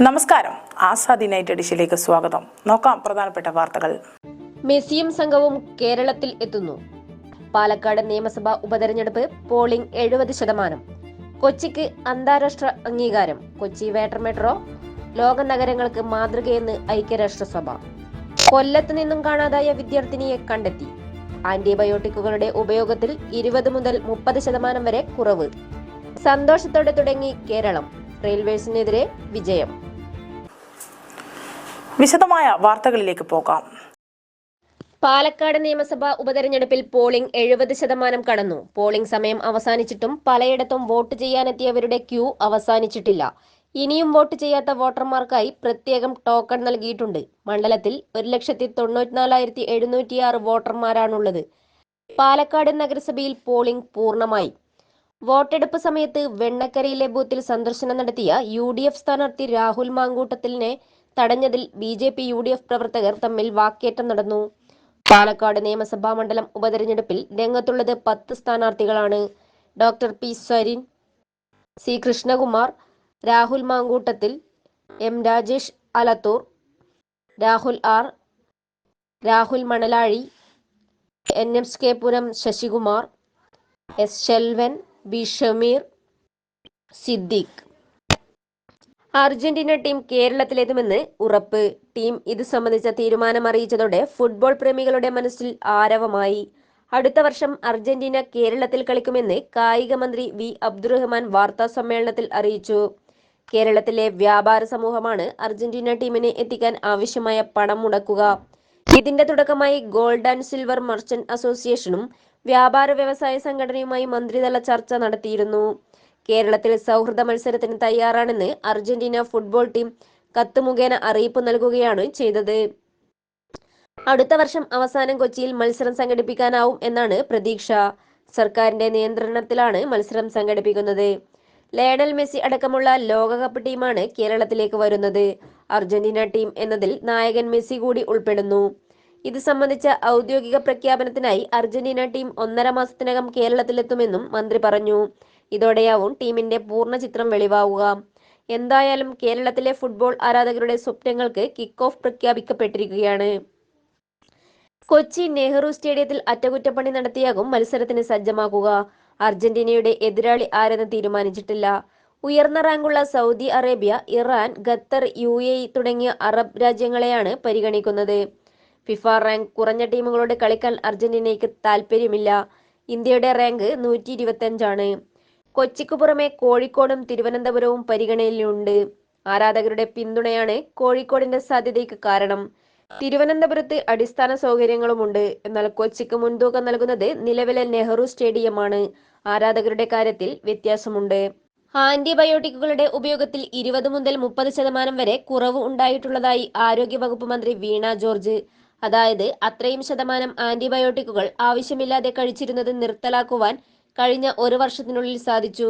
നമസ്കാരം. ആസാദ് നൈറ്റ് എഡിഷനിലേക്ക് സ്വാഗതം. നോക്കാം പ്രധാനപ്പെട്ട വാർത്തകൾ. മെസ്സിയും സംഘവും കേരളത്തിൽ എത്തുന്നു. പാലക്കാട് നിയമസഭാ ഉപതെരഞ്ഞെടുപ്പ് പോളിംഗ് എഴുപത് ശതമാനം. കൊച്ചിക്ക് അന്താരാഷ്ട്ര അംഗീകാരം. കൊച്ചി വേട്ടർ മെട്രോ ലോക നഗരങ്ങൾക്ക് മാതൃകയെന്ന് ഐക്യരാഷ്ട്രസഭ. കൊല്ലത്ത് നിന്നും കാണാതായ വിദ്യാർത്ഥിനിയെ കണ്ടെത്തി. ആന്റിബയോട്ടിക്കുകളുടെ ഉപയോഗത്തിൽ ഇരുപത് മുതൽ മുപ്പത് ശതമാനം വരെ കുറവ്. സന്തോഷത്തോടെ തുടങ്ങി കേരളം. റെയിൽവേസിനെതിരെ വിജയം. വിശദമായ വാർത്തകളിലേക്ക് പോകാം. പാലക്കാട് നിയമസഭാ ഉപതെരഞ്ഞെടുപ്പിൽ പോളിംഗ് എഴുപത് ശതമാനം കടന്നു. പോളിംഗ് സമയം അവസാനിച്ചിട്ടും പലയിടത്തും വോട്ട് ചെയ്യാനെത്തിയവരുടെ ക്യൂ അവസാനിച്ചിട്ടില്ല. ഇനിയും വോട്ട് ചെയ്യാത്ത വോട്ടർമാർക്കായി പ്രത്യേകം ടോക്കൺ നൽകിയിട്ടുണ്ട്. മണ്ഡലത്തിൽ ഒരു ലക്ഷത്തി തൊണ്ണൂറ്റിനാലായിരത്തി എഴുന്നൂറ്റിയാറ് വോട്ടർമാരാണുള്ളത്. പാലക്കാട് നഗരസഭയിൽ പോളിംഗ് പൂർണമായി. വോട്ടെടുപ്പ് സമയത്ത് വെണ്ണക്കരയിലെ ബൂത്തിൽ സന്ദർശനം നടത്തിയ യു ഡി എഫ് സ്ഥാനാർത്ഥി രാഹുൽ മാങ്കൂട്ടത്തിലിനെ തടഞ്ഞതിൽ B J P U D F പ്രവർത്തകർ തമ്മിൽ വാക്കേറ്റം നടന്നു. പാലക്കാട് നിയമസഭാ മണ്ഡലം ഉപതെരഞ്ഞെടുപ്പിൽ രംഗത്തുള്ളത് പത്ത് സ്ഥാനാർത്ഥികളാണ്. Doctor P. Sarin C. Krishnakumar Rahul Mamkootathil M. Rajesh Alathur Rahul R Rahul Manalazhi N. M. K Puram Sasikumar S. Shelvan B Shameer Siddique. Argentina team കേരളത്തിലെത്തുമെന്ന് ഉറപ്പ്. Team ഇത് സംബന്ധിച്ച തീരുമാനം അറിയിച്ചതോടെ ഫുട്ബോൾ പ്രേമികളുടെ മനസ്സിൽ ആരവമായി. അടുത്ത വർഷം അർജന്റീന കേരളത്തിൽ കളിക്കുമെന്ന് കായിക മന്ത്രി വി. അബ്ദുറഹ്മാൻ വാർത്താ സമ്മേളനത്തിൽ അറിയിച്ചു. കേരളത്തിലെ വ്യാപാര സമൂഹമാണ് അർജന്റീന ടീമിനെ എത്തിക്കാൻ ആവശ്യമായ പണം മുടക്കുക. ഇതിന്റെ തുടക്കമായി ഗോൾഡ് ആൻഡ് സിൽവർ മർച്ചന്റ് അസോസിയേഷനും വ്യാപാര വ്യവസായ സംഘടനയുമായി മന്ത്രിതല ചർച്ച നടത്തിയിരുന്നു. കേരളത്തിൽ സൗഹൃദ മത്സരത്തിന് തയ്യാറാണെന്ന് അർജന്റീന ഫുട്ബോൾ ടീം കത്ത് മുഖേന അറിയിപ്പ് നൽകുകയാണ് ചെയ്തത്. അടുത്ത വർഷം അവസാനം കൊച്ചിയിൽ മത്സരം സംഘടിപ്പിക്കാനാവും എന്നാണ് പ്രതീക്ഷ. സർക്കാരിന്റെ നിയന്ത്രണത്തിലാണ് മത്സരം സംഘടിപ്പിക്കുന്നത്. ലയണൽ മെസ്സി അടക്കമുള്ള ലോകകപ്പ് ടീമാണ് കേരളത്തിലേക്ക് വരുന്നത്. അർജന്റീന ടീം എന്നതിൽ നായകൻ മെസ്സി കൂടി ഉൾപ്പെടുന്നു. ഇത് സംബന്ധിച്ച ഔദ്യോഗിക പ്രഖ്യാപനത്തിനായി അർജന്റീന ടീം ഒന്നര മാസത്തിനകം കേരളത്തിലെത്തുമെന്നും മന്ത്രി പറഞ്ഞു. ഇതോടെയാവും ടീമിന്റെ പൂർണ ചിത്രം വെളിവാവുക. എന്തായാലും കേരളത്തിലെ ഫുട്ബോൾ ആരാധകരുടെ സ്വപ്നങ്ങൾക്ക് കിക്ക് ഓഫ് പ്രഖ്യാപിക്കപ്പെട്ടിരിക്കുകയാണ്. കൊച്ചി നെഹ്റു സ്റ്റേഡിയത്തിൽ അറ്റകുറ്റപ്പണി നടത്തിയാകും മത്സരത്തിന് സജ്ജമാക്കുക. അർജന്റീനയുടെ എതിരാളി ആരെന്ന് തീരുമാനിച്ചിട്ടില്ല. ഉയർന്ന റാങ്കുള്ള Saudi Arabia Iran Qatar U A തുടങ്ങിയ അറബ് രാജ്യങ്ങളെയാണ് പരിഗണിക്കുന്നത്. ഫിഫ റാങ്ക് കുറഞ്ഞ ടീമുകളോട് കളിക്കാൻ അർജന്റീനയ്ക്ക് താൽപ്പര്യമില്ല. ഇന്ത്യയുടെ റാങ്ക് നൂറ്റി ഇരുപത്തഞ്ചാണ് കൊച്ചിക്ക് പുറമെ കോഴിക്കോടും തിരുവനന്തപുരവും പരിഗണനയിലുണ്ട്. ആരാധകരുടെ പിന്തുണയാണ് കോഴിക്കോടിന്റെ സാധ്യതയ്ക്ക് കാരണം. തിരുവനന്തപുരത്ത് അടിസ്ഥാന സൗകര്യങ്ങളുമുണ്ട്. എന്നാൽ കൊച്ചിക്ക് മുൻതൂക്കം നൽകുന്നത് നിലവിലെ നെഹ്റു സ്റ്റേഡിയമാണ്. ആരാധകരുടെ കാര്യത്തിൽ വ്യത്യാസമുണ്ട്. ആന്റിബയോട്ടിക്കുകളുടെ ഉപയോഗത്തിൽ ഇരുപത് മുതൽ മുപ്പത് ശതമാനം വരെ കുറവ് ഉണ്ടായിട്ടുള്ളതായി ആരോഗ്യവകുപ്പ് മന്ത്രി വീണ ജോർജ്. അതായത് അത്രയും ശതമാനം ആന്റിബയോട്ടിക്കുകൾ ആവശ്യമില്ലാതെ കഴിച്ചിരുന്നത് നിർത്തലാക്കുവാൻ കഴിഞ്ഞ ഒരു വർഷത്തിനുള്ളിൽ സാധിച്ചു.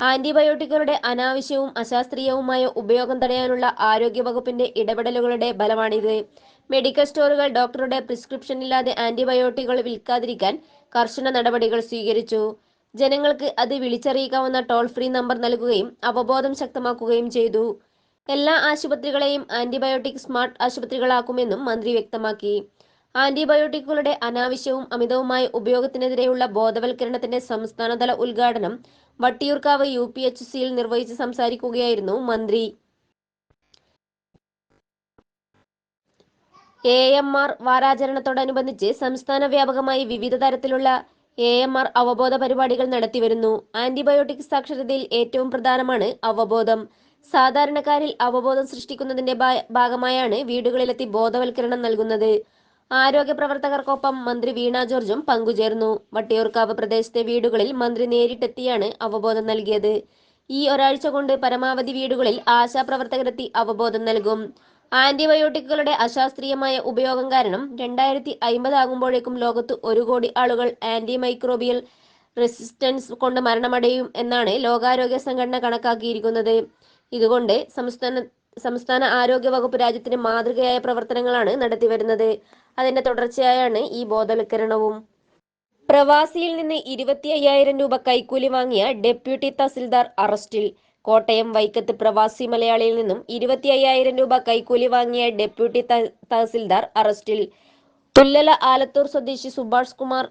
ആന്റിബയോട്ടിക്കുകളുടെ അനാവശ്യവും അശാസ്ത്രീയവുമായ ഉപയോഗം തടയാനുള്ള ആരോഗ്യവകുപ്പിന്റെ ഇടപെടലുകളുടെ ഫലമാണിത്. മെഡിക്കൽ സ്റ്റോറുകൾ ഡോക്ടറുടെ പ്രിസ്ക്രിപ്ഷൻ ഇല്ലാതെ ആന്റിബയോട്ടിക്കുകൾ വിൽക്കാതിരിക്കാൻ കർശന നടപടികൾ സ്വീകരിച്ചു. ജനങ്ങൾക്ക് അത് വിളിച്ചറിയിക്കാവുന്ന ടോൾ ഫ്രീ നമ്പർ നൽകുകയും അവബോധം ശക്തമാക്കുകയും ചെയ്തു. എല്ലാ ആശുപത്രികളെയും ആന്റിബയോട്ടിക് സ്മാർട്ട് ആശുപത്രികളാക്കുമെന്നും മന്ത്രി വ്യക്തമാക്കി. ആന്റിബയോട്ടിക്കുകളുടെ അനാവശ്യവും അമിതവുമായ ഉപയോഗത്തിനെതിരെയുള്ള ബോധവൽക്കരണത്തിന്റെ സംസ്ഥാനതല ഉദ്ഘാടനം വട്ടിയൂർക്കാവ് യു പി എച്ച് സിയിൽ നിർവഹിച്ച് സംസാരിക്കുകയായിരുന്നു മന്ത്രി. എ എം ആർ വാരാചരണത്തോടനുബന്ധിച്ച് സംസ്ഥാന വ്യാപകമായി വിവിധ തരത്തിലുള്ള എ എം ആർ അവബോധ പരിപാടികൾ നടത്തിവരുന്നു. ആന്റിബയോട്ടിക് സാക്ഷരതയിൽ ഏറ്റവും പ്രധാനമാണ് അവബോധം. സാധാരണക്കാരിൽ അവബോധം സൃഷ്ടിക്കുന്നതിന്റെ ഭാഗമായാണ് വീടുകളിലെത്തി ബോധവൽക്കരണം നൽകുന്നത്. ആരോഗ്യ പ്രവർത്തകർക്കൊപ്പം മന്ത്രി വീണ ജോർജും പങ്കുചേർന്നു. വട്ടിയൂർക്കാവ് പ്രദേശത്തെ വീടുകളിൽ മന്ത്രി നേരിട്ടെത്തിയാണ് അവബോധം നൽകിയത്. ഈ ഒരാഴ്ച കൊണ്ട് പരമാവധി വീടുകളിൽ ആശാപ്രവർത്തകരെത്തി അവബോധം നൽകും. ആന്റിബയോട്ടിക്കുകളുടെ അശാസ്ത്രീയമായ ഉപയോഗം കാരണം രണ്ടായിരത്തി അമ്പതാകുമ്പോഴേക്കും ലോകത്ത് ഒരു കോടി ആളുകൾ ആന്റി മൈക്രോബിയൽ റെസിസ്റ്റൻസ് കൊണ്ട് മരണമടയും എന്നാണ് ലോകാരോഗ്യ സംഘടന കണക്കാക്കിയിരിക്കുന്നത്. ഇതുകൊണ്ട് സംസ്ഥാന സംസ്ഥാന ആരോഗ്യ വകുപ്പ് രാജ്യത്തിന് മാതൃകയായ പ്രവർത്തനങ്ങളാണ് നടത്തിവരുന്നത്. അതിന്റെ തുടർച്ചയായാണ് ഈ ബോധവൽക്കരണവും. പ്രവാസിയിൽ നിന്ന് ഇരുപത്തി അയ്യായിരം രൂപ കൈക്കൂലി വാങ്ങിയ ഡെപ്യൂട്ടി തഹസിൽദാർ അറസ്റ്റിൽ കോട്ടയം വൈക്കത്ത് പ്രവാസി മലയാളിയിൽ നിന്നും ഇരുപത്തി അയ്യായിരം രൂപ കൈക്കൂലി വാങ്ങിയ ഡെപ്യൂട്ടി തഹസിൽദാർ അറസ്റ്റിൽ തുല്ലല ആലത്തൂർ സ്വദേശി സുഭാഷ് കുമാർ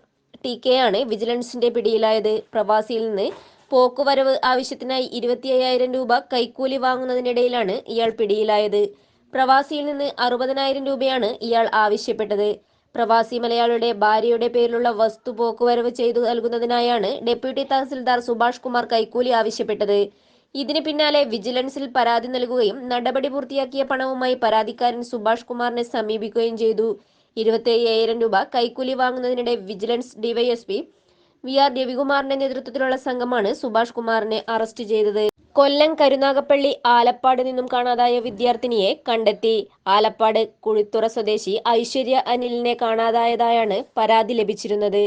ടി കെ ആണ് വിജിലൻസിന്റെ പിടിയിലായത്. പ്രവാസിയിൽ നിന്ന് പോക്കുവരവ് ആവശ്യത്തിനായി ഇരുപത്തി അയ്യായിരം രൂപ കൈക്കൂലി വാങ്ങുന്നതിനിടയിലാണ് ഇയാൾ പിടിയിലായത്. പ്രവാസിയിൽ നിന്ന് അറുപതിനായിരം രൂപയാണ് ഇയാൾ ആവശ്യപ്പെട്ടത്. പ്രവാസി മലയാളിയുടെ ഭാര്യയുടെ പേരിലുള്ള വസ്തു പോക്കുവരവ് ചെയ്തു നൽകുന്നതിനായാണ് ഡെപ്യൂട്ടി തഹസിൽദാർ സുഭാഷ് കുമാർ കൈക്കൂലി ആവശ്യപ്പെട്ടത്. ഇതിന് പിന്നാലെ വിജിലൻസിൽ പരാതി നൽകുകയും നടപടി പൂർത്തിയാക്കിയ പണവുമായി പരാതിക്കാരൻ സുഭാഷ് കുമാറിനെ സമീപിക്കുകയും ചെയ്തു. ഇരുപത്തി അയ്യായിരം രൂപ കൈക്കൂലി വാങ്ങുന്നതിനിടെ വിജിലൻസ് ഡിവൈഎസ്പി വി ആർ രവികുമാറിന്റെ നേതൃത്വത്തിലുള്ള സംഘമാണ് സുഭാഷ് കുമാറിനെ അറസ്റ്റ് ചെയ്തത്. കൊല്ലം കരുനാഗപ്പള്ളി ആലപ്പാട് നിന്നും കാണാതായ വിദ്യാർത്ഥിനിയെ കണ്ടെത്തി. ആലപ്പാട് കുഴിത്തുറ സ്വദേശി ഐശ്വര്യ അനിലിനെ കാണാതായതായാണ് പരാതി ലഭിച്ചിരുന്നത്.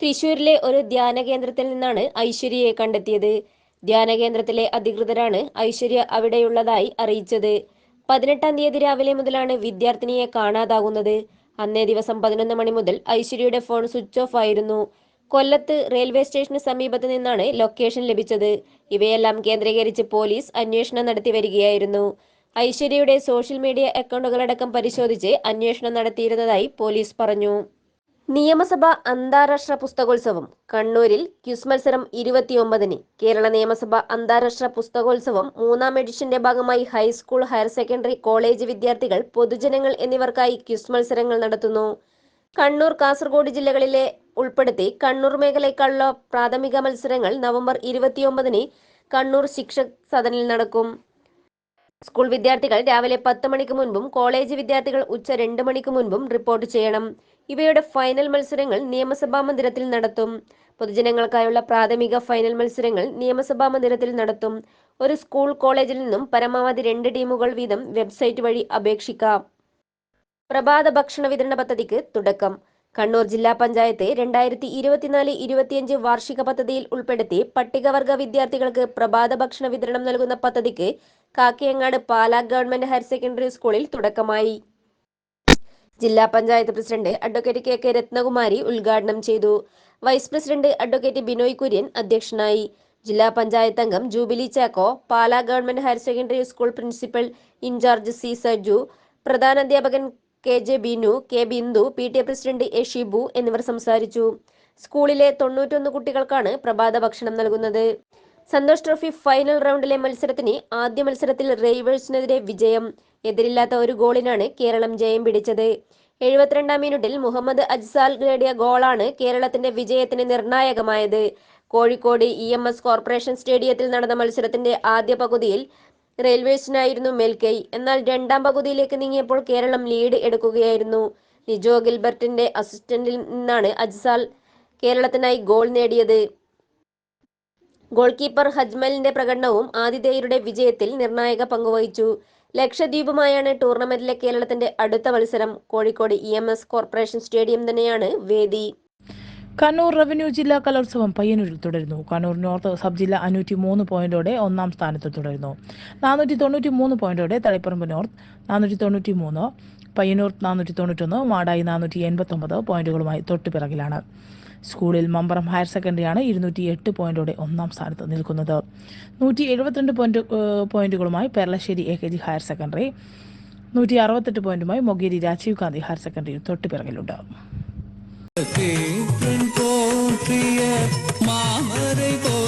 തൃശൂരിലെ ഒരു ധ്യാന കേന്ദ്രത്തിൽ നിന്നാണ് ഐശ്വര്യയെ കണ്ടെത്തിയത്. ധ്യാന കേന്ദ്രത്തിലെ അധികൃതരാണ് ഐശ്വര്യ അവിടെയുള്ളതായി അറിയിച്ചത്. പതിനെട്ടാം തീയതി രാവിലെ മുതലാണ് വിദ്യാർത്ഥിനിയെ കാണാതാകുന്നത്. അന്നേ ദിവസം പതിനൊന്ന് മണി മുതൽ ഐശ്വര്യയുടെ ഫോൺ സ്വിച്ച് ഓഫ് ആയിരുന്നു. കൊല്ലത്ത് റെയിൽവേ സ്റ്റേഷന് സമീപത്ത് നിന്നാണ് ലൊക്കേഷൻ ലഭിച്ചത്. ഇവയെല്ലാം കേന്ദ്രീകരിച്ച് പോലീസ് അന്വേഷണം നടത്തി വരികയായിരുന്നു. ഐശ്വര്യയുടെ സോഷ്യൽ മീഡിയ അക്കൗണ്ടുകളടക്കം പരിശോധിച്ച് അന്വേഷണം നടത്തിയിരുന്നതായി പോലീസ് പറഞ്ഞു. നിയമസഭ അന്താരാഷ്ട്ര പുസ്തകോത്സവം കണ്ണൂരിൽ ക്യുസ് മത്സരം ഇരുപത്തിയൊമ്പതിന്. കേരള നിയമസഭ അന്താരാഷ്ട്ര പുസ്തകോത്സവം മൂന്നാം എഡിഷന്റെ ഭാഗമായി ഹൈസ്കൂൾ ഹയർ സെക്കൻഡറി കോളേജ് വിദ്യാർത്ഥികൾ പൊതുജനങ്ങൾ എന്നിവർക്കായി ക്യുസ് മത്സരങ്ങൾ നടത്തുന്നു. കണ്ണൂർ കാസർഗോഡ് ജില്ലകളിലെ ഉൾപ്പെടുത്തി കണ്ണൂർ മേഖലയ്ക്കുള്ള പ്രാഥമിക മത്സരങ്ങൾ നവംബർ ഇരുപത്തിയൊമ്പതിന് കണ്ണൂർ ശിക്ഷക് സദനിൽ നടക്കും. സ്കൂൾ വിദ്യാർത്ഥികൾ രാവിലെ പത്ത് മണിക്ക് മുൻപും കോളേജ് വിദ്യാർത്ഥികൾ ഉച്ച രണ്ട് മണിക്ക് മുൻപും റിപ്പോർട്ട് ചെയ്യണം. ഇവയുടെ ഫൈനൽ മത്സരങ്ങൾ നിയമസഭാ മന്ദിരത്തിൽ നടത്തും. പൊതുജനങ്ങൾക്കായുള്ള പ്രാഥമിക ഫൈനൽ മത്സരങ്ങൾ നിയമസഭാ മന്ദിരത്തിൽ നടത്തും. ഒരു സ്കൂൾ കോളേജിൽ നിന്നും പരമാവധി രണ്ട് ടീമുകൾ വീതം വെബ്സൈറ്റ് വഴി അപേക്ഷിക്കാം. പ്രഭാത ഭക്ഷണ വിതരണ പദ്ധതിക്ക് തുടക്കം. കണ്ണൂർ ജില്ലാ പഞ്ചായത്തെ രണ്ടായിരത്തി ഇരുപത്തിനാല് ഇരുപത്തിയഞ്ച് വാർഷിക പദ്ധതിയിൽ ഉൾപ്പെടുത്തി പട്ടികവർഗ വിദ്യാർത്ഥികൾക്ക് പ്രഭാത ഭക്ഷണ വിതരണം നൽകുന്ന പദ്ധതിക്ക് Kakkayangad Pala government higher secondary സ്കൂളിൽ തുടക്കമായി. ജില്ലാ panchayat president advocate K K Ratnakumari ഉദ്ഘാടനം ചെയ്തു. Vice president advocate Binoy Kurian അധ്യക്ഷനായി. ജില്ലാ പഞ്ചായത്ത് അംഗം Jubilee Chacko Pala government higher secondary school principal in charge C Saju പ്രധാനാധ്യാപകൻ K J Binu K Bindu P T A president A Shibu എന്നിവർ സംസാരിച്ചു. സ്കൂളിലെ തൊണ്ണൂറ്റൊന്ന് കുട്ടികൾക്കാണ് പ്രഭാത ഭക്ഷണം നൽകുന്നത്. സന്തോഷ് ട്രോഫി ഫൈനൽ റൗണ്ടിലെ മത്സരത്തിന് ആദ്യ മത്സരത്തിൽ റെയ്വേഴ്സിനെതിരെ വിജയം. എതിരില്ലാത്ത ഒരു ഗോളിനാണ് കേരളം ജയം പിടിച്ചത്. എഴുപത്തിരണ്ടാം മിനിറ്റിൽ മുഹമ്മദ് അജ്സാൽ നേടിയ ഗോളാണ് കേരളത്തിന്റെ വിജയത്തിന് നിർണായകമായത്. Kozhikode E M S corporation സ്റ്റേഡിയത്തിൽ നടന്ന മത്സരത്തിന്റെ ആദ്യ പകുതിയിൽ റെയിൽവേസിനായിരുന്നു മേൽക്കൈ. എന്നാൽ രണ്ടാം പകുതിയിലേക്ക് നീങ്ങിയപ്പോൾ കേരളം ലീഡ് എടുക്കുകയായിരുന്നു. നിജോ ഗിൽബർട്ടിന്റെ അസിസ്റ്റന്റിൽ നിന്നാണ് അജ്സാൽ കേരളത്തിനായി ഗോൾ നേടിയത്. ഗോൾ കീപ്പർ ഹജ്മലിന്റെ പ്രകടനവും ആതിഥേയരുടെ വിജയത്തിൽ നിർണായക പങ്കുവഹിച്ചു. ലക്ഷദ്വീപുമായാണ് ടൂർണമെന്റിലെ കേരളത്തിന്റെ അടുത്ത മത്സരം. കോഴിക്കോട് ഇ കോർപ്പറേഷൻ സ്റ്റേഡിയം തന്നെയാണ് വേദി. കണ്ണൂർ റവന്യൂ ജില്ലാ കലോത്സവം പയ്യന്നൂരിൽ തുടരുന്നു. കണ്ണൂർ നോർത്ത് സബ് ജില്ല അഞ്ഞൂറ്റി മൂന്ന് പോയിന്റോടെ ഒന്നാം സ്ഥാനത്ത് തുടരുന്നു. നാനൂറ്റി തൊണ്ണൂറ്റി മൂന്ന് പോയിന്റോടെ തളിപ്പറമ്പ് നോർത്ത് നാനൂറ്റി തൊണ്ണൂറ്റി മൂന്ന് പയ്യന്നൂർ നാനൂറ്റി തൊണ്ണൂറ്റി ഒന്ന് മാടായി നാനൂറ്റി എൺപത്തൊമ്പത് പോയിന്റുകളുമായി തൊട്ടുപിറകിലാണ് സ്കൂളിൽ മമ്പറം ഹയർ സെക്കൻഡറിയാണ് ഇരുന്നൂറ്റി എട്ട് പോയിന്റോടെ ഒന്നാം സ്ഥാനത്ത് നിൽക്കുന്നത്. നൂറ്റി എഴുപത്തിരണ്ട് point പോയിന്റുകളുമായി Peralassery A K G higher secondary. നൂറ്റി അറുപത്തെട്ട് പോയിന്റുമായി മൊഗേരി രാജീവ് ഗാന്ധി ഹയർ സെക്കൻഡറി തൊട്ടുപിറകിലുണ്ട് போற்றிய மாமரை போ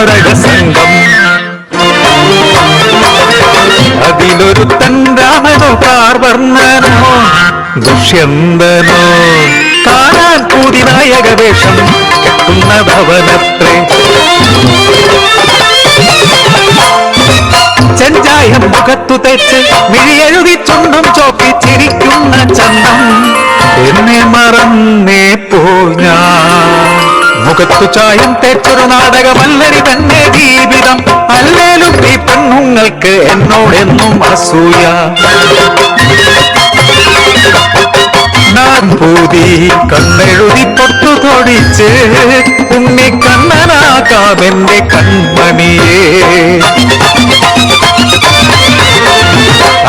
സംഘം. അതിലൊരു തൻരാമനോ പാർവർണനോ ദുഷ്യന്തനോ. കാണാൻ പൂതിനായക വേഷം കെട്ടുന്ന ഭവനത്രേ ചെഞ്ചായം മുഖത്തു തെച്ച് മിഴിയെഴുതി ചുണ്ടും ചോപ്പിച്ചിരിക്കുന്ന ചന്തം എന്നെ മറന്നേ പോ ഞാൻ. മുഖത്തു ചായം തേച്ചൊരു നാടകമല്ലടി തന്നെ ജീവിതം. അല്ലേലും ഈ പെണ്ണുങ്ങൾക്ക് എന്നോടെന്നും അസൂയ. കണ്ണെഴുതി പൊട്ടു തൊടിച്ച് ഉണ്ണി കണ്ണനാക്കാമെന്റെ കൺമണിയേ.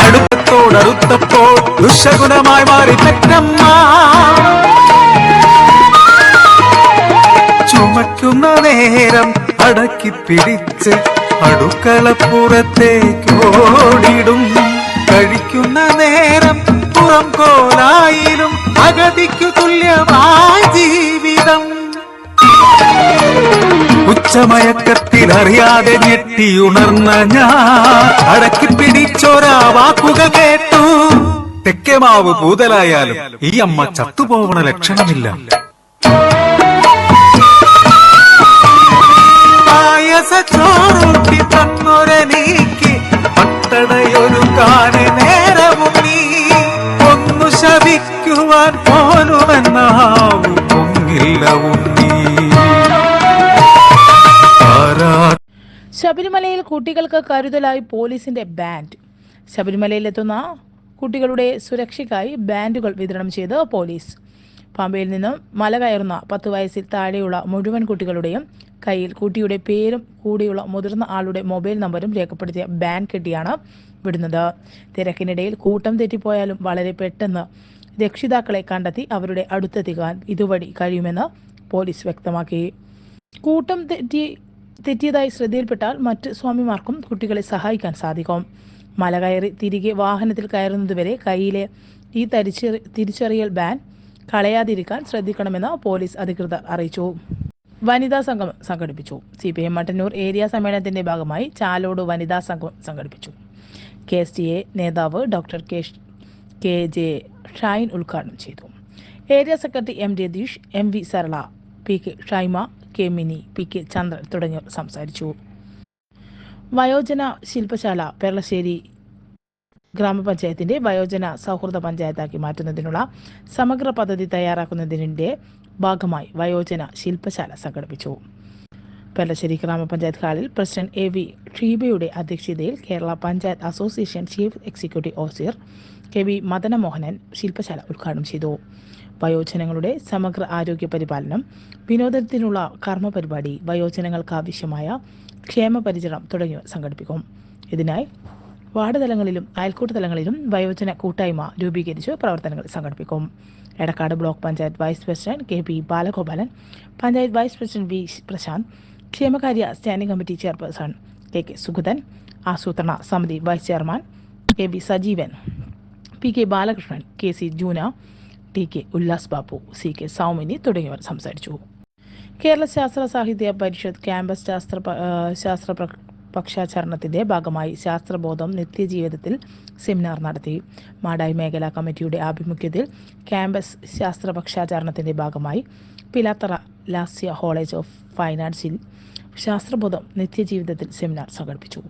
അടുപ്പത്തോടടുത്തപ്പോൾ ദുഷഗുണമായി മാറി പെറ്റമ്മ. ചുമക്കുന്ന നേരം അടക്കി പിടിച്ച് അടുക്കളപ്പുറത്തേക്ക് ഓടിടും. കഴിക്കുന്ന നേരം പുറം കോലായിലും അഗതിക്കു തുല്യമായ ജീവിതം. ഉച്ചമയക്കത്തിൽ അറിയാതെ ഞെട്ടിയുണർന്ന ഞാൻ അടക്കി പിടിച്ചൊരാ വാക്കുക കേട്ടു. തെക്കേമാവ് പൂതലായാലും ഈ അമ്മ ചത്തുപോകണ ലക്ഷണമില്ല. പായസ ചോറൂട്ടി തന്നൊരനീക്ക് പട്ടടയൊരു കാന നേരവും നീ ഒന്നു ശവിക്കുവാൻ പോലുമെന്നാവും പൊങ്ങില്ല ഉണ്ണീ ആരാ ശബരിമലയിൽ കുട്ടികൾക്ക് കരുതലായി പോലീസിന്റെ ബാൻഡ്. ശബരിമലയിലെത്തുന്ന കുട്ടികളുടെ സുരക്ഷയ്ക്കായി ബാൻഡുകൾ വിതരണം ചെയ്ത് പോലീസ്. പമ്പയിൽ നിന്നും മല കയറുന്ന പത്ത് വയസ്സിൽ താഴെയുള്ള മുഴുവൻ കുട്ടികളുടെയും കയ്യിൽ കുട്ടിയുടെ പേരും കൂടെയുള്ള മുതിർന്ന ആളുടെ മൊബൈൽ നമ്പറും രേഖപ്പെടുത്തിയ ബാൻ കെട്ടിയാണ് വിടുന്നത്. തിരക്കിനിടയിൽ കൂട്ടം തെറ്റിപ്പോയാലും വളരെ പെട്ടെന്ന് രക്ഷിതാക്കളെ കണ്ടെത്തി അവരുടെ അടുത്തെത്തിക്കാൻ ഇതുവഴി കഴിയുമെന്ന് പോലീസ് വ്യക്തമാക്കി. കൂട്ടം തെറ്റി തെറ്റിയതായി ശ്രദ്ധയിൽപ്പെട്ടാൽ മറ്റ് സ്വാമിമാർക്കും കുട്ടികളെ സഹായിക്കാൻ സാധിക്കും. മല കയറി തിരികെ വാഹനത്തിൽ കയറുന്നതുവരെ കയ്യിലെ ഈ തരിച്ചറി തിരിച്ചറിയൽ ബാൻ കളയാതിരിക്കാൻ ശ്രദ്ധിക്കണമെന്ന് പോലീസ് അധികൃതർ അറിയിച്ചു. വനിതാ സംഘം സംഘടിപ്പിച്ചു. C P M Mattannur area സമ്മേളനത്തിന്റെ ഭാഗമായി ചാലോട് വനിതാ സംഘം സംഘടിപ്പിച്ചു. കെ എസ് ടി എ നേതാവ് doctor K K J Shine ഉദ്ഘാടനം ചെയ്തു. Area secretary M Ratheesh M V Sarala P K Shaima K Mini P K Chandran തുടങ്ങിയവർ സംസാരിച്ചു. വയോജന ശില്പശാല പെർളശ്ശേരി ഗ്രാമപഞ്ചായത്തിന്റെ വയോജന സൗഹൃദ പഞ്ചായത്താക്കി മാറ്റുന്നതിനുള്ള സമഗ്ര പദ്ധതി തയ്യാറാക്കുന്നതിന്റെ ഭാഗമായി വയോജന ശില്പശാല സംഘടിപ്പിച്ചു. പെല്ലശ്ശേരി ഗ്രാമപഞ്ചായത്ത് ഹാളിൽ പ്രസിഡന്റ് എ വി ഷീബയുടെ അധ്യക്ഷതയിൽ Kerala panchayat association chief executive officer K V Madanamohanan ശില്പശാല ഉദ്ഘാടനം ചെയ്തു. വയോജനങ്ങളുടെ സമഗ്ര ആരോഗ്യ പരിപാലനം വിനോദത്തിനുള്ള കർമ്മ പരിപാടി വയോജനങ്ങൾക്ക് ആവശ്യമായ ക്ഷേമ പരിചരണം തുടങ്ങിയവ സംഘടിപ്പിക്കും. ഇതിനായി വാർഡ് തലങ്ങളിലും അയൽക്കൂട്ട തലങ്ങളിലും വയോജന കൂട്ടായ്മ രൂപീകരിച്ച് പ്രവർത്തനങ്ങൾ സംഘടിപ്പിക്കും. Edakkad block panchayat vice president K P Balagopalan panchayat vice president V Prasanth ക്ഷേമകാര്യ standing committee chairperson K K Sugathan ആസൂത്രണ സമിതി vice chairman K B Sajeevan P K Balakrishnan K C Juna T K Ullas Babu C K Saumini തുടങ്ങിയവർ സംസാരിച്ചു. കേരള ശാസ്ത്ര സാഹിത്യ പരിഷത്ത് campus ശാസ്ത്ര ശാസ്ത്ര പക്ഷാചരണത്തിന്റെ ഭാഗമായി ശാസ്ത്രബോധം നിത്യജീവിതത്തിൽ സെമിനാർ നടത്തി. മാടായി മേഖലാ കമ്മിറ്റിയുടെ ആഭിമുഖ്യത്തിൽ ക്യാമ്പസ് ശാസ്ത്ര പക്ഷാചരണത്തിന്റെ ഭാഗമായി പിലാത്തറ ലാസ്യ കോളേജ് ഓഫ് ഫൈനാൻസിൽ ശാസ്ത്രബോധം നിത്യജീവിതത്തിൽ സെമിനാർ സംഘടിപ്പിച്ചു.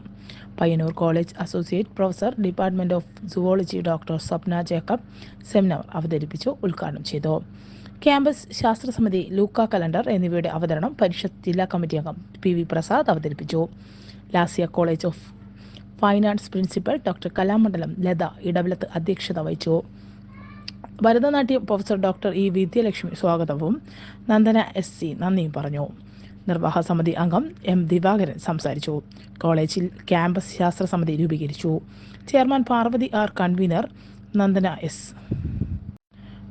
Payyanur college associate professor department of zoology doctor Swapna Jacob seminar അവതരിപ്പിച്ചു ഉദ്ഘാടനം ചെയ്തു. ക്യാമ്പസ് ശാസ്ത്രസമിതി ലൂക്ക കലണ്ടർ എന്നിവയുടെ അവതരണം പരിഷത്ത് ജില്ലാ കമ്മിറ്റി അംഗം പി വി പ്രസാദ് അവതരിപ്പിച്ചു. Lasiya college of arts principal doctor Kalamandalam Latha Edavalath അധ്യക്ഷത വഹിച്ചു. Bharatanatyam professor doctor E Vidyalakshmi സ്വാഗതവും. നന്ദന എസ് സി നന്ദിയും പറഞ്ഞു. നിർവാഹക സമിതി അംഗം എം ദിവാകരൻ സംസാരിച്ചു. കോളേജിൽ ക്യാമ്പസ് ശാസ്ത്ര സമിതി രൂപീകരിച്ചു. Chairman Parvathi R convenor Nandana S.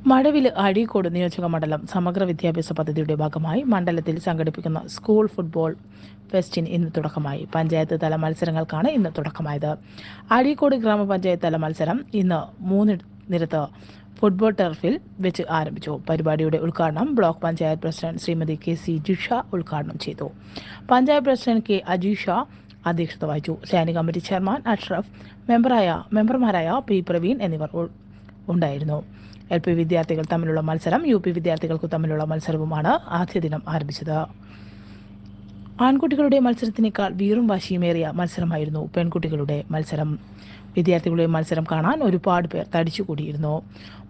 മഴവിൽ അഴീക്കോട് നിയോജക മണ്ഡലം സമഗ്ര വിദ്യാഭ്യാസ പദ്ധതിയുടെ ഭാഗമായി മണ്ഡലത്തിൽ സംഘടിപ്പിക്കുന്ന സ്കൂൾ ഫുട്ബോൾ ഫെസ്റ്റിന് ഇന്ന് തുടക്കമായി. പഞ്ചായത്ത് തല മത്സരങ്ങൾക്കാണ് ഇന്ന് തുടക്കമായത്. അഴീക്കോട് ഗ്രാമപഞ്ചായത്ത് തല മത്സരം ഇന്ന് മൂന്ന് നിരത്ത് ഫുട്ബോൾ ടർഫിൽ വെച്ച് ആരംഭിച്ചു. പരിപാടിയുടെ ഉദ്ഘാടനം block panchayat president Shrimati K C Jisha ഉദ്ഘാടനം ചെയ്തു. പഞ്ചായത്ത് പ്രസിഡന്റ് കെ അജീഷ അധ്യക്ഷത വഹിച്ചു. സ്റ്റാൻഡിംഗ് കമ്മിറ്റി ചെയർമാൻ അഷ്റഫ് മെമ്പറായ മെമ്പർമാരായ പി പ്രവീൺ എന്നിവർ ഉണ്ടായിരുന്നു. എൽ പി വിദ്യാർത്ഥികൾ തമ്മിലുള്ള മത്സരം യു പി വിദ്യാർത്ഥികൾക്ക് തമ്മിലുള്ള മത്സരവുമാണ് ആദ്യ ദിനം ആരംഭിച്ചത്. ആൺകുട്ടികളുടെ മത്സരത്തിനേക്കാൾ വീറും വാശിയുമേറിയ മത്സരമായിരുന്നു പെൺകുട്ടികളുടെ മത്സരം. വിദ്യാർത്ഥികളുടെ മത്സരം കാണാൻ ഒരുപാട് പേർ തടിച്ചുകൂടിയിരുന്നു.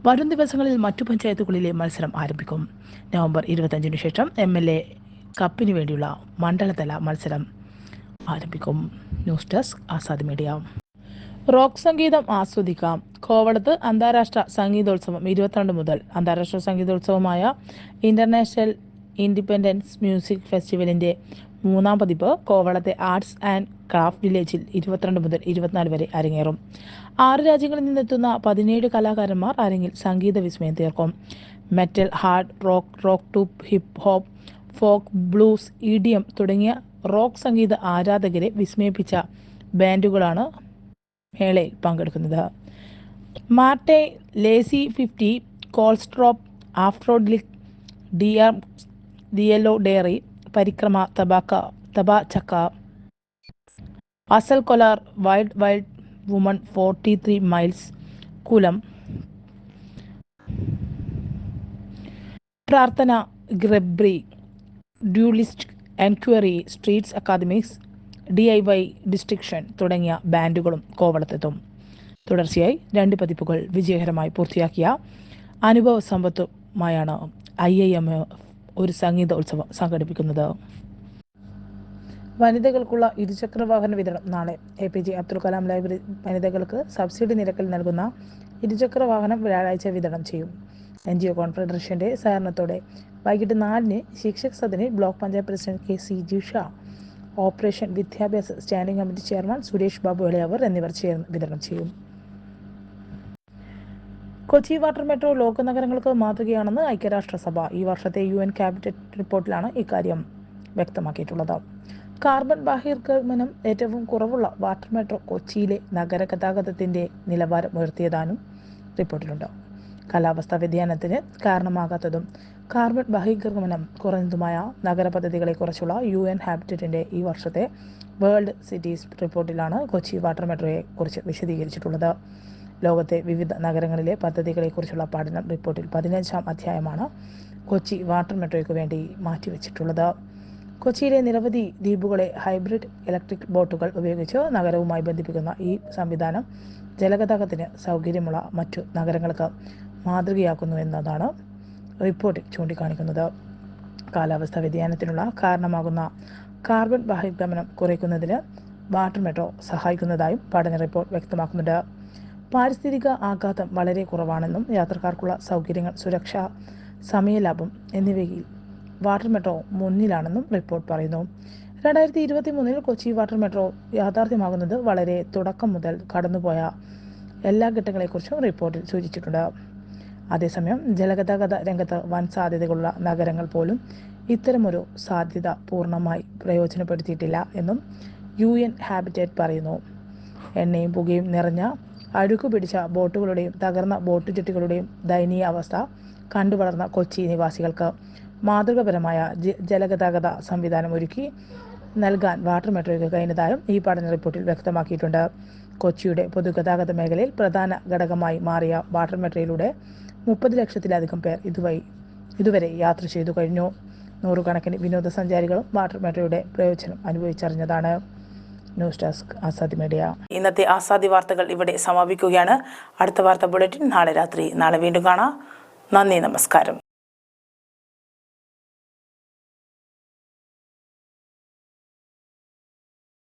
വരും ദിവസങ്ങളിൽ മറ്റു പഞ്ചായത്തുകളിലെ മത്സരം ആരംഭിക്കും. നവംബർ ഇരുപത്തഞ്ചിനു ശേഷം എം എൽ എ കപ്പിന് വേണ്ടിയുള്ള മണ്ഡലതല മത്സരം ആരംഭിക്കും. News desk Azad media. Rock സംഗീതം ആസ്വദിക്കാം. കോവളത്ത് അന്താരാഷ്ട്ര സംഗീതോത്സവം ഇരുപത്തിരണ്ട് മുതൽ അന്താരാഷ്ട്ര സംഗീതോത്സവമായ ഇന്റർനാഷണൽ ഇൻഡിപെൻഡൻസ് മ്യൂസിക് ഫെസ്റ്റിവലിന്റെ മൂന്നാം പതിപ്പ് കോവളത്തെ ആർട്സ് ആൻഡ് ക്രാഫ്റ്റ് വില്ലേജിൽ ഇരുപത്തിരണ്ട് മുതൽ ഇരുപത്തിനാല് വരെ അരങ്ങേറും. ആറ് രാജ്യങ്ങളിൽ നിന്നെത്തുന്ന പതിനേഴ് കലാകാരന്മാർ അരങ്ങിൽ സംഗീത വിസ്മയം തീർക്കും. Metal hard rock rock ടൂപ്പ് hip hop folk blues idiom തുടങ്ങിയ റോക്ക് സംഗീത ആരാധകരെ വിസ്മയിപ്പിച്ച ബാൻഡുകളാണ് മേളയിൽ പങ്കെടുക്കുന്നത്. മാർട്ടെ ലേസി ഫിഫ്റ്റി കോൾസ്ട്രോപ്പ് ആഫ്റോഡ്ലിക് ഡിയർ ദിയലോ ഡയറി പരിക്രമ തബാക്ക തബ ചക്ക. അസൽ Kolar wild wild woman forty three miles കുലം. പ്രാർത്ഥന ഗ്രബ്രി duelist enquiry streets academics D I Y distraction തുടങ്ങിയ ബാൻഡുകളും കോവളത്തെത്തും. തുടർച്ചയായി രണ്ട് പതിപ്പുകൾ വിജയകരമായി പൂർത്തിയാക്കിയ അനുഭവ സമ്പത്തുമായാണ് ഐ ഐ എം ഒരു സംഗീതോത്സവം സംഘടിപ്പിക്കുന്നത്. വനിതകൾക്കുള്ള ഇരുചക്ര വാഹന വിതരണം നാളെ. A P J Abdul Kalam library വനിതകൾക്ക് സബ്സിഡി നിരക്കിൽ നൽകുന്ന ഇരുചക്ര വാഹനം വ്യാഴാഴ്ച വിതരണം ചെയ്യും. എൻ ജി ഒ കോൺഫെഡറേഷന്റെ സഹകരണത്തോടെ വൈകിട്ട് നാലിന് Shikshak സദനിൽ block panchayat president K C Jisha operation വിദ്യാഭ്യാസ standing committee chairman Suresh Babu ഇളയവർ എന്നിവർ ചേർന്ന് വിതരണം ചെയ്യും. കൊച്ചി വാട്ടർ മെട്രോ ലോക നഗരങ്ങൾക്ക് മാതൃകയാണെന്ന് ഐക്യരാഷ്ട്രസഭ ഈ വർഷത്തെ യു എൻ ക്യാബിനറ്റ് റിപ്പോർട്ടിലാണ് ഇക്കാര്യം വ്യക്തമാക്കിയിട്ടുള്ളത്. കാർബൺ ബാഹിർഗമനം ഏറ്റവും കുറവുള്ള വാട്ടർ മെട്രോ കൊച്ചിയിലെ നഗര ഗതാഗതത്തിന്റെ നിലവാരം ഉയർത്തിയതാനും റിപ്പോർട്ടിലുണ്ട്. കാലാവസ്ഥാ വ്യതിയാനത്തിന് കാരണമാകാത്തതും കാർബൺ ബഹിർഗമനം കുറഞ്ഞതുമായ നഗര പദ്ധതികളെക്കുറിച്ചുള്ള യു എൻ ഹാബിറ്ററ്റിന്റെ ഈ വർഷത്തെ വേൾഡ് സിറ്റീസ് റിപ്പോർട്ടിലാണ് കൊച്ചി വാട്ടർ മെട്രോയെ കുറിച്ച് വിശദീകരിച്ചിട്ടുള്ളത്. ലോകത്തെ വിവിധ നഗരങ്ങളിലെ പദ്ധതികളെക്കുറിച്ചുള്ള പഠനം റിപ്പോർട്ടിൽ പതിനഞ്ചാം അധ്യായമാണ് കൊച്ചി വാട്ടർ മെട്രോയ്ക്ക് വേണ്ടി മാറ്റിവെച്ചിട്ടുള്ളത്. കൊച്ചിയിലെ നിരവധി ദ്വീപുകളെ ഹൈബ്രിഡ് ഇലക്ട്രിക് ബോട്ടുകൾ ഉപയോഗിച്ച് നഗരവുമായി ബന്ധിപ്പിക്കുന്ന ഈ സംവിധാനം ജലഗതാഗതത്തിന് സൗകര്യമുള്ള മറ്റു നഗരങ്ങൾക്ക് മാതൃകയാക്കുന്നു എന്നതാണ് റിപ്പോർട്ടിൽ ചൂണ്ടിക്കാണിക്കുന്നത്. കാലാവസ്ഥാ വ്യതിയാനത്തിനുള്ള കാരണമാകുന്ന കാർബൺ ബഹിർഗമനം കുറയ്ക്കുന്നതിന് വാട്ടർ മെട്രോ സഹായിക്കുന്നതായും പഠന റിപ്പോർട്ട് വ്യക്തമാക്കുന്നുണ്ട്. പാരിസ്ഥിതിക ആഘാതം വളരെ കുറവാണെന്നും യാത്രക്കാർക്കുള്ള സൗകര്യങ്ങൾ സുരക്ഷ സമയലാഭം എന്നിവയിൽ വാട്ടർ മെട്രോ മുന്നിലാണെന്നും റിപ്പോർട്ട് പറയുന്നു. രണ്ടായിരത്തി ഇരുപത്തി മൂന്നിൽ കൊച്ചി വാട്ടർ മെട്രോ യാഥാർത്ഥ്യമാകുന്നത് വളരെ തുടക്കം മുതൽ കടന്നുപോയ എല്ലാ ഘട്ടങ്ങളെക്കുറിച്ചും റിപ്പോർട്ടിൽ സൂചിച്ചിട്ടുണ്ട്. അതേസമയം ജലഗതാഗത രംഗത്ത് വൻ സാധ്യതകളുള്ള നഗരങ്ങൾ പോലും ഇത്തരമൊരു സാധ്യത പൂർണമായി പ്രയോജനപ്പെടുത്തിയിട്ടില്ല എന്നും യു എൻ ഹാബിറ്റേറ്റ് പറയുന്നു. എണ്ണയും പുകയും നിറഞ്ഞ അഴുക്കു പിടിച്ച ബോട്ടുകളുടെയും തകർന്ന ബോട്ട് ജെട്ടികളുടെയും ദയനീയ അവസ്ഥ കണ്ടുവളർന്ന കൊച്ചി നിവാസികൾക്ക് മാതൃകപരമായ ജലഗതാഗത സംവിധാനം ഒരുക്കി നൽകാൻ വാട്ടർ മെട്രോയ്ക്ക് കഴിഞ്ഞതായും ഈ പഠന റിപ്പോർട്ടിൽ വ്യക്തമാക്കിയിട്ടുണ്ട്. കൊച്ചിയുടെ പൊതുഗതാഗത മേഖലയിൽ പ്രധാന ഘടകമായി മാറിയ വാട്ടർ മെട്രോയിലൂടെ മുപ്പത് ലക്ഷത്തിലധികം പേർ ഇതുവഴി ഇതുവരെ യാത്ര ചെയ്തു കഴിഞ്ഞു. നൂറുകണക്കിന് വിനോദസഞ്ചാരികളും വാട്ടർ മെട്രോയുടെ പ്രയോജനം അനുഭവിച്ചറിഞ്ഞതാണ്. News desk Azadi media. ഇന്നത്തെ ആസാദി വാർത്തകൾ ഇവിടെ സമാപിക്കുകയാണ്. അടുത്ത വാർത്താ ബുള്ളറ്റിൻ നാളെ രാത്രി. നാളെ വീണ്ടും കാണാം. നന്ദി നമസ്കാരം.